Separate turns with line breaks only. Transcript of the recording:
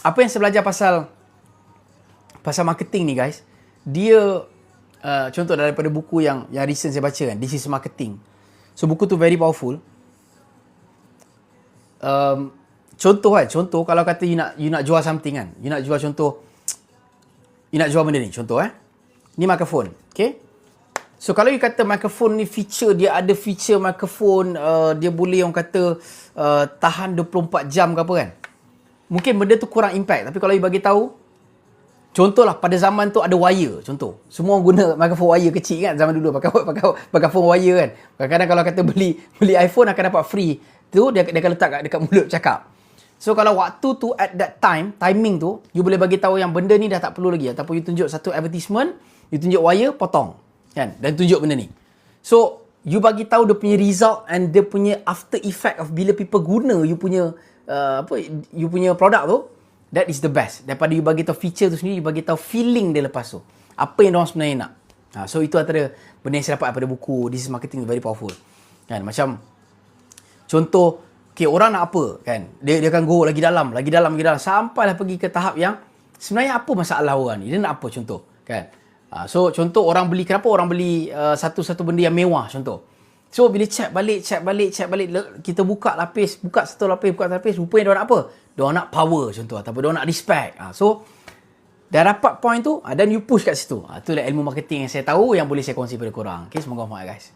apa yang saya belajar pasal pasal marketing ni guys, dia uh, contoh daripada buku yang yang recent saya baca kan, This is Marketing. So buku tu very powerful. Um, contoh kan, contoh kalau kata you nak you nak jual something kan, you nak jual contoh you nak jual benda ni, contoh eh. Ni microphone, okay? So kalau you kata microphone ni feature dia ada feature microphone uh, dia boleh orang kata uh, tahan 24 jam ke apa kan. Mungkin benda tu kurang impact tapi kalau you bagi tahu contohlah pada zaman tu ada wire contoh. Semua orang guna microphone wire kecil kan zaman dulu pakai pakai pakai phone wire kan. Kadang-kadang kalau kata beli beli iPhone akan dapat free tu dia dia akan letak kat, dekat mulut cakap. So kalau waktu tu at that time, timing tu, you boleh bagi tahu yang benda ni dah tak perlu lagi ataupun you tunjuk satu advertisement, you tunjuk wire, potong kan dan tunjuk benda ni so you bagi tahu dia punya result and dia punya after effect of bila people guna you punya uh, apa you punya produk tu that is the best. Daripada you bagi tahu feature tu sendiri you bagi tahu feeling dia lepas tu. Apa yang orang sebenarnya nak. Ha, so itu antara benda yang saya dapat daripada buku. This is marketing very powerful. Kan macam contoh okay, orang nak apa kan? Dia dia akan go lagi dalam lagi dalam lagi dalam. Sampailah pergi ke tahap yang sebenarnya apa masalah orang ni? Dia nak apa contoh? Kan? Uh, so contoh orang beli kenapa orang beli uh, satu-satu benda yang mewah contoh. So bila check balik, check balik, check balik kita buka lapis, buka satu lapis, buka satu lapis, rupanya dia nak apa? Dia nak power contoh ataupun dia nak respect. Uh, so dah dapat point tu, uh, then you push kat situ. Uh, itulah ilmu marketing yang saya tahu yang boleh saya kongsi pada korang. Okay, semoga bermanfaat guys.